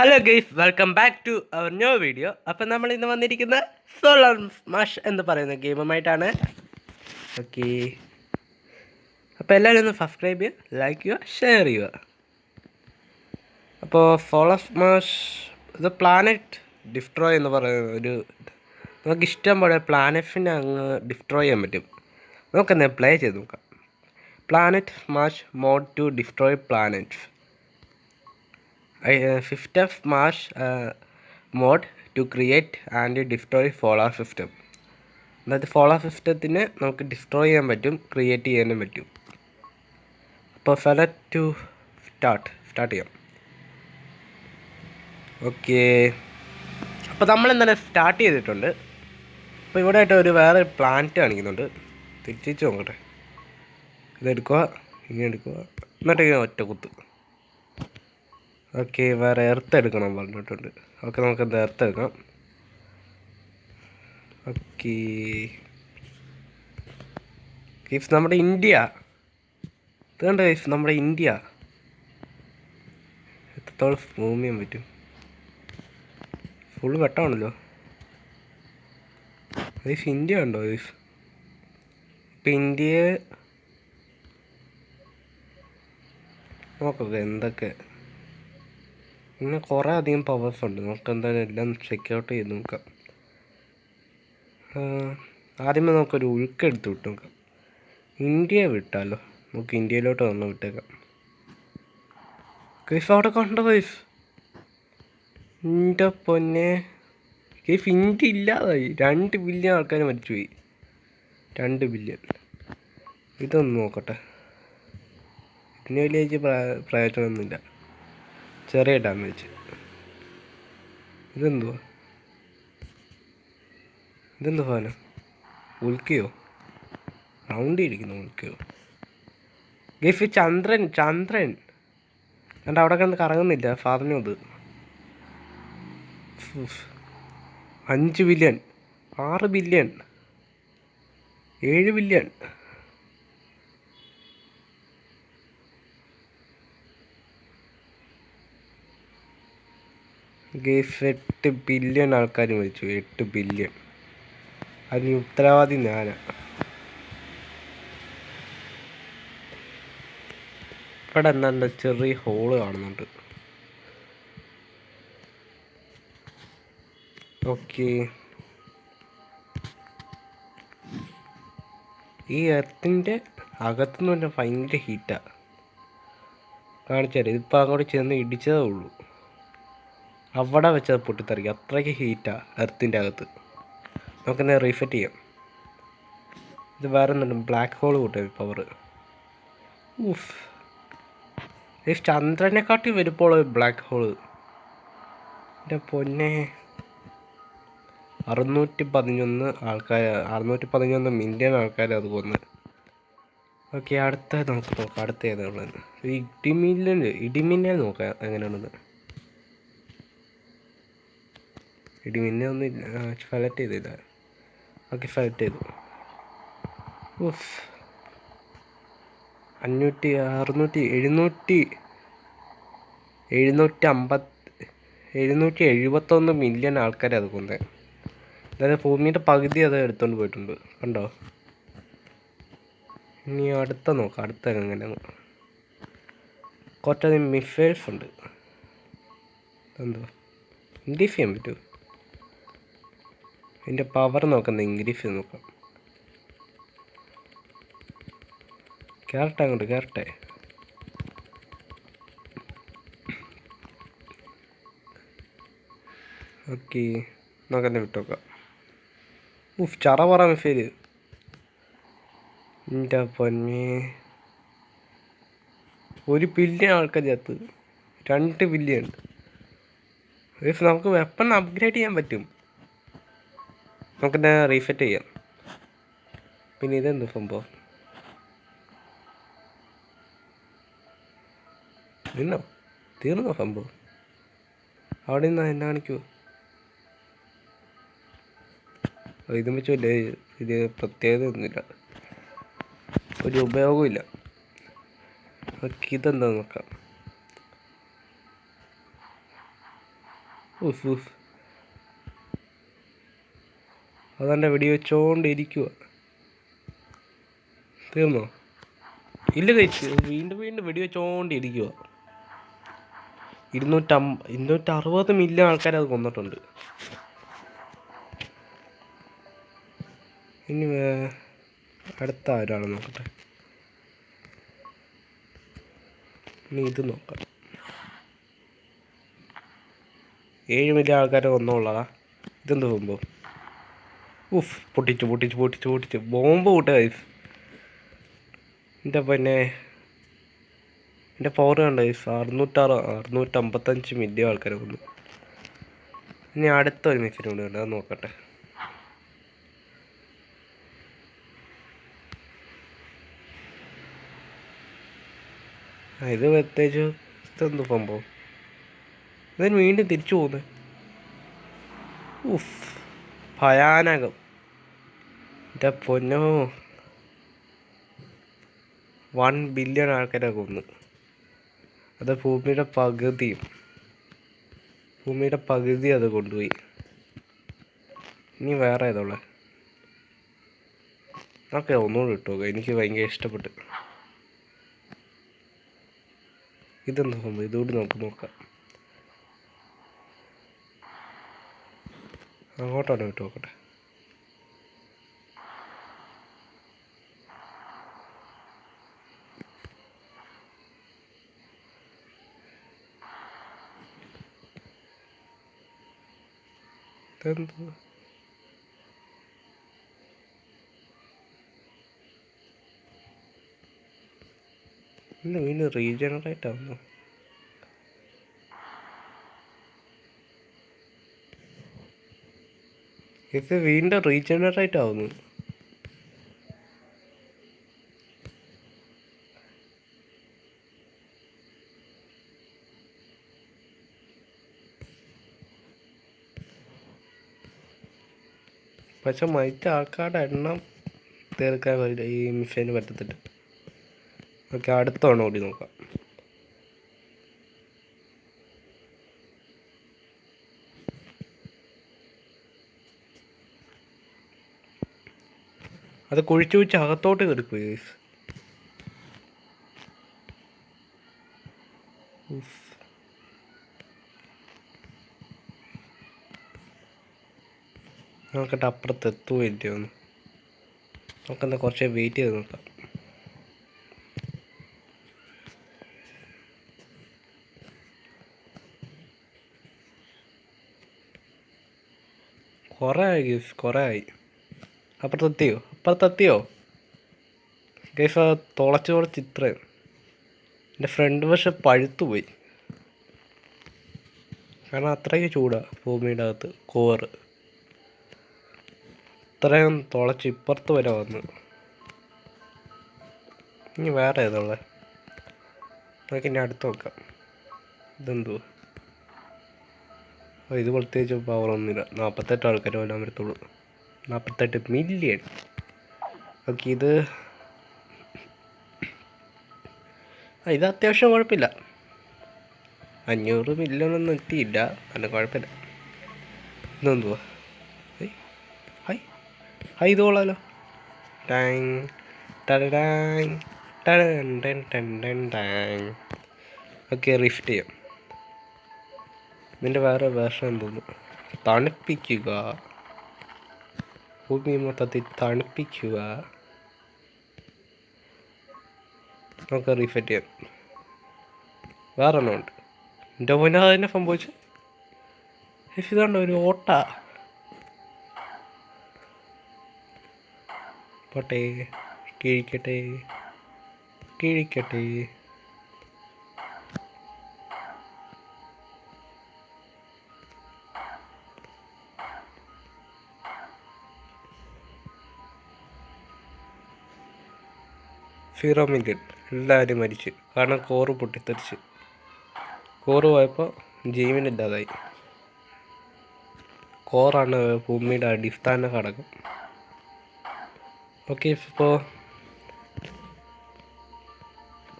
Hello guys welcome back to our new video അപ്പം നമ്മൾ ഇന്ന് വന്നിരിക്കുന്ന സോളർ മാഷ് എന്ന് പറയുന്ന ഗെയിമുമായിട്ടാണ് ഓക്കെ അപ്പോൾ എല്ലാവരും ഒന്ന് സബ്സ്ക്രൈബ് ചെയ്യുക ലൈക്ക് ചെയ്യുക ഷെയർ ചെയ്യുക. അപ്പോൾ സോളർ മാഷ് ഇത് പ്ലാനറ്റ് ഡിസ്ട്രോയ് എന്ന് പറയുന്ന ഒരു നമുക്ക് ഇഷ്ടം പോലെ പ്ലാനറ്റിനെ അങ്ങ് ഡിസ്ട്രോയ് ചെയ്യാൻ പറ്റും. നമുക്കെന്നെ പ്ലേ ചെയ്ത് നോക്കാം. Planet mash mode to destroy planets fifth of march mode to create and destroy solar system അതായത് സോളാർ സിസ്റ്റത്തിന് നമുക്ക് ഡിസ്ട്രോയ് ചെയ്യാൻ പറ്റും ക്രിയേറ്റ് ചെയ്യാനും പറ്റും. അപ്പോൾ സെലക്ട് ടു സ്റ്റാർട്ട് സ്റ്റാർട്ട് ചെയ്യാം. ഓക്കെ അപ്പോൾ നമ്മൾ ഇന്നലെ സ്റ്റാർട്ട് ചെയ്തിട്ടുണ്ട്. അപ്പോൾ ഇവിടെ ആയിട്ട് ഒരു വേറെ പ്ലാന്റ് കാണിക്കുന്നുണ്ട്. തിരിച്ചു നോക്കട്ടെ. ഇതെടുക്കുക ഇങ്ങനെ എടുക്കുക. എന്നിട്ട് ഒറ്റ കുത്ത്. ഓക്കെ വേറെ എർത്ത് എടുക്കണം പറഞ്ഞിട്ടുണ്ട്. ഓക്കെ നമുക്ക് എന്താ എർത്ത് എടുക്കാം. ഓക്കെ. ഗൈസ് നമ്മുടെ ഇന്ത്യ. ഇതുകൊണ്ട് ഗൈസ് നമ്മുടെ ഇന്ത്യ. എത്രത്തോളം സൂം ചെയ്യാൻ പറ്റും. ഫുള്ള് വെട്ടമാണല്ലോ ഗൈസ് ഇന്ത്യ ഉണ്ടോ ഗൈസ് ഇപ്പം ഇന്ത്യയെ നോക്കാം എന്തൊക്കെ പിന്നെ കുറേ അധികം പവേഴ്സ് ഉണ്ട്. നമുക്ക് എന്തായാലും എല്ലാം ചെക്ക് ഔട്ട് ചെയ്ത് നോക്കാം. ആദ്യമേ നമുക്കൊരു ഉൾക്ക എടുത്ത് വിട്ട് നോക്കാം. ഇന്ത്യ വിട്ടാലോ? നമുക്ക് ഇന്ത്യയിലോട്ട് വന്ന് വിട്ടേക്കാം. കൈഫ് അവിടെ കണ്ടോ കൈഫ് എന്റെ പൊന്നെ. കൈഫ് ഇന്ത്യ ഇല്ലാതായി. രണ്ട് ബില്യൺ ആൾക്കാർ മരിച്ചുപോയി. രണ്ട് ബില്യൺ ഇതൊന്ന് നോക്കട്ടെ. ഇതിന് വലിയ പ്രയോജനമൊന്നുമില്ല. ചെറിയ ഡാമേജ് ഇതെന്തുവാ? ഇതെന്ത് സാധനം ഉൽക്കയോ? റൗണ്ടി ഇരിക്കുന്നു ഉൽക്കയോ. ഗഫ് ചന്ദ്രൻ ചന്ദ്രൻ. കണ്ട അവിടെ കിടന്ന് കറങ്ങുന്നില്ല ഉഫ്. അഞ്ച് ബില്യൺ ആറ് ബില്യൺ ഏഴ് ബില്യൺ ഗേസ് എട്ട് ബില്യൺ ആൾക്കാർ മരിച്ചു. എട്ട് ബില്യൺ അതിന് ഉത്തരവാദി ഞാനാണ് ഇവിടെ എന്താണ്ട് ചെറിയ ഹോൾ കാണുന്നുണ്ട്. ഓക്കെ ഈ എർത്തിന്റെ അകത്തുനിന്ന് പറഞ്ഞാൽ ഭയങ്കര ഹീറ്റാ കാണിച്ചാൽ ഇതിപ്പോൾ അങ്ങോട്ട് ചെന്ന് ഇടിച്ചതേ ഉള്ളൂ. അവിടെ വെച്ചത് പൊട്ടിത്തെറിക്കും. അത്രയ്ക്ക് ഹീറ്റാണ് എർത്തിന്റെ അകത്ത്. നമുക്കെന്നെ റീഫെറ്റ് ചെയ്യാം. ഇത് വേറെ ഒന്നുണ്ട് ബ്ലാക്ക് ഹോൾ കൂട്ടിയ പവർ ഊഫ് ഈ ചന്ദ്രനെ കാട്ടി വരുമ്പോൾ ബ്ലാക്ക് ഹോൾ എന്റെ പൊന്നെ. അറുന്നൂറ്റി പതിനൊന്ന് ആൾക്കാർ അറുന്നൂറ്റി പതിനൊന്ന് മില്യൺ ആൾക്കാർ അത് കൊന്ന്. ഓക്കെ അടുത്ത നമുക്ക് നോക്കാം. അടുത്ത ഏതാണുള്ളത് ഇടിമിന്നൽ ഇടിമിന്നൽ നോക്കാം. എങ്ങനെയാണെന്ന് ഇടിമിന്നെ ഒന്നും സെലക്ട് ചെയ്തില്ല ഓക്കെ ഫലറ്റ് ചെയ്തു. ഉഫ്. അഞ്ഞൂറ്റി അറുന്നൂറ്റി എഴുന്നൂറ്റി എഴുന്നൂറ്റി അമ്പത് എഴുന്നൂറ്റി എഴുപത്തൊന്ന് മില്യൺ ആൾക്കാരെ അത് കൊന്നത് അതായത് ഭൂമിയുടെ പകുതി അത് എടുത്തുകൊണ്ട് പോയിട്ടുണ്ട്. കണ്ടോ? ഇനി അടുത്ത നോക്കാം. അടുത്ത എങ്ങനെ കുറച്ചധികം മിസൈൽസ് ഉണ്ട്. എന്തോ ഇൻഡീഫ് ചെയ്യാൻ പറ്റുമോ ഇതിന്റെ പവർ നോക്കുന്ന ചെയ്ത് നോക്കാം. കയറട്ടെ അങ്ങോട്ട് കയറട്ടെ ഓക്കെ നോക്കന്നെ വിട്ടോക്കാം ഉഫ് ചറ പറ മെസ്സേജ് എന്റെ പൊന്നെ. ഒരു ബില്യൺ ആൾക്കാർ ചത്ത് രണ്ട് ബില്യൺ നമുക്ക് വെപ്പൺ അപ്ഗ്രേഡ് ചെയ്യാൻ പറ്റും. നമുക്കെന്താ റീസെറ്റ് ചെയ്യാം. പിന്നെ ഇതെന്ത് സംഭവം? നിന്നോ? തീർന്നോ സംഭവം? അവിടെ നിന്ന് എന്നെ കാണിക്കുമോ ഇതും വെച്ചല്ലേ ഇത് പ്രത്യേകത ഒന്നുമില്ല. ഒരു ഉപയോഗമില്ല ഓക്കെ ഇതെന്താ നോക്കാം. ഉഫ് ഉഫ്. അതെന്റെ വെടി വെച്ചോണ്ടിരിക്കുക തീർന്നോ? ഇല്ല കഴിച്ച് വീണ്ടും വീണ്ടും വെടി വെച്ചോണ്ടിരിക്കുക ഇരുന്നൂറ്റം ഇരുന്നൂറ്ററുപത് മില്യൺ ആൾക്കാർ അത് കൊന്നിട്ടുണ്ട്. ഇനി അടുത്ത ആരാണ് നോക്കട്ടെ? ഇനി ഇത് നോക്കാം. ഏഴ് മില്യൺ ആൾക്കാരെ കൊന്നുള്ളതാ ഇതെന്ത് സംഭവം? ഉഫ് പൊട്ടിച്ചു പൊട്ടിച്ചു പൊട്ടിച്ചു പൊട്ടിച്ചു. ബോംബ് കൂട്ട ഗൈസ് എന്റെ പിന്നെ? എന്റെ പവർ കണ്ട ഗൈസ് അറുന്നൂറ്റാറ് അറുന്നൂറ്റമ്പത്തഞ്ച് മില്യൺ ആൾക്കാരെ വന്നു ഇനി അടുത്ത ഒരു മിസ്സിന് കൂടി ഉണ്ട് അത് നോക്കട്ടെ. ഇത് പ്രത്യേകിച്ച് ഇതെന്ത് സംഭവം? ഇതിന് വീണ്ടും തിരിച്ചു പോകുന്നത് ഉഫ് ഭയാനകം. എന്റെ പൊന്നോ. വൺ ബില്യൺ ആൾക്കാരെ കൊന്നു. അത് ഭൂമിയുടെ പകുതിയും ഭൂമിയുടെ പകുതി അത് കൊണ്ടുപോയി. ഇനി വേറെ ഏതുള്ള? ഓക്കെ ഒന്നുകൂടി ഇട്ടോ എനിക്ക് ഭയങ്കര ഇഷ്ടപ്പെട്ടു. ഇത് സംഭവം ഇതുകൂടി നമുക്ക് നോക്കാം. അങ്ങോട്ടാണ് വിട്ടു നോക്കട്ടെ? ഇതെന്ത് ഇല്ല വീണ്ടും റീജനറേറ്റ് ആവുന്നു. ഇത് വീണ്ടും റീജനറേറ്റ് ആവുന്നു. പക്ഷെ മരിച്ച ആൾക്കാരുടെ എണ്ണം തീർക്കാൻ കഴിയില്ല ഈ മിഷീന് പറ്റത്തില്ല ഓക്കെ അടുത്ത തവണ കൂടി നോക്കാം അത് കുഴിച്ചു കുഴിച്ച് അകത്തോട്ട് guys. നോക്കട്ടെ അപ്പുറത്ത് എത്തുമോ ഇല്ലയോ എന്ന് നമുക്കെന്നാൽ കുറച്ച് വെയിറ്റ് ചെയ്ത് നോക്കാം. കുറേ ആയി ഗീസ് കുറേ ആയി. അപ്പുറത്തെത്തിയോ? അപ്പുറത്തെത്തിയോ? ഗൈസ് ആ തുളച്ച് തുളച്ച് ഇത്രയും. എന്റെ ഫ്രണ്ട് പക്ഷെ പഴുത്തു പോയി. കാരണം അത്രയ്ക്ക് ചൂടാണ് ഭൂമിയുടെ അകത്ത് കോറ് ഇത്രയും തുളച്ച് ഇപ്പുറത്ത് വരെ വന്ന്. ഇനി വേറെ ഏതുള്ള? നമുക്ക് ഇനി അടുത്ത് നോക്കാം. ഇതെന്തോ ഇത് പ്രത്യേകിച്ച് പവർ ഒന്നുമില്ല. നാൽപ്പത്തെട്ട് ആൾക്കാർ കൊല്ലാൻ പറ്റത്തുള്ളൂ നാൽപ്പത്തെട്ട് മില്യൺ ഓക്കെ ഇത് ഇത് അത്യാവശ്യം കുഴപ്പമില്ല. അഞ്ഞൂറ് മില്യൺ ഒന്നും എത്തിയില്ല. നല്ല കുഴപ്പമില്ല. ഇതെന്തുവാ? ഹൈ ഇത് കൊള്ളാലോ. ടാങ്. ടൻ ടാങ് ഓക്കെ റിഫ്റ്റ് ചെയ്യാം. ഇതിന്റെ വേറെ വേർഷൻ എന്തോന്നു? തണുപ്പിക്കുക. ഭൂമി മൊത്തത്തിൽ തണുപ്പിക്കുക. നമുക്ക് റീഫെറ്റ് ചെയ്യാം. വേറെ ഒന്നുമുണ്ട് എന്റെ മുന്നേ തന്നെ സംഭവിച്ചു? ഇതാണ്ട് ഒരു ഓട്ട. പോട്ടെ കിഴിക്കട്ടെ കിഴിക്കട്ടെ. സീറോ മില്യൺ എല്ലാവരും മരിച്ചു. കാരണം കോറ് പൊട്ടിത്തെറിച്ച്. കോറ് പോയപ്പോൾ ജീവനില്ലാതായി കോറാണ് ഭൂമിയുടെ അടിസ്ഥാന ഘടകം. ഓക്കെ ഇപ്പോൾ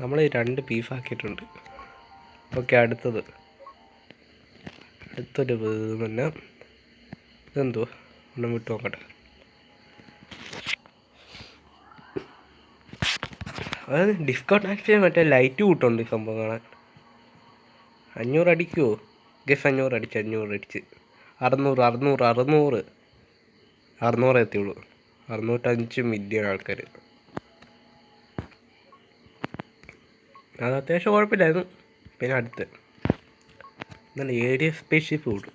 നമ്മൾ രണ്ട് ബീഫാക്കിയിട്ടുണ്ട്. ഓക്കെ അടുത്തത്. അടുത്തൊരു പിന്നെ ഇതെന്തോ? ഒന്ന് വിട്ടു നോക്കട്ടെ. അത് ഡിസ്കൗണ്ട് ആക്ഷൻ മറ്റേ ലൈറ്റ് കൂട്ടുണ്ട് ഈ സംഭവം കാണാൻ. അഞ്ഞൂറ് അടിക്കുമോ ഗസ് അഞ്ഞൂറ് അടിച്ച് അഞ്ഞൂറ് അടിച്ച്. അറുന്നൂറ് അറുന്നൂറ് അറുന്നൂറ്. അറുന്നൂറ് എത്തിയുള്ളൂ. അറുന്നൂറ്റഞ്ച് മില്യൺ ആൾക്കാർ അത് അത്യാവശ്യം കുഴപ്പമില്ലായിരുന്നു. പിന്നെ അടുത്ത്. നല്ല ഏരിയ സ്പെഷ്യൽ കൂടും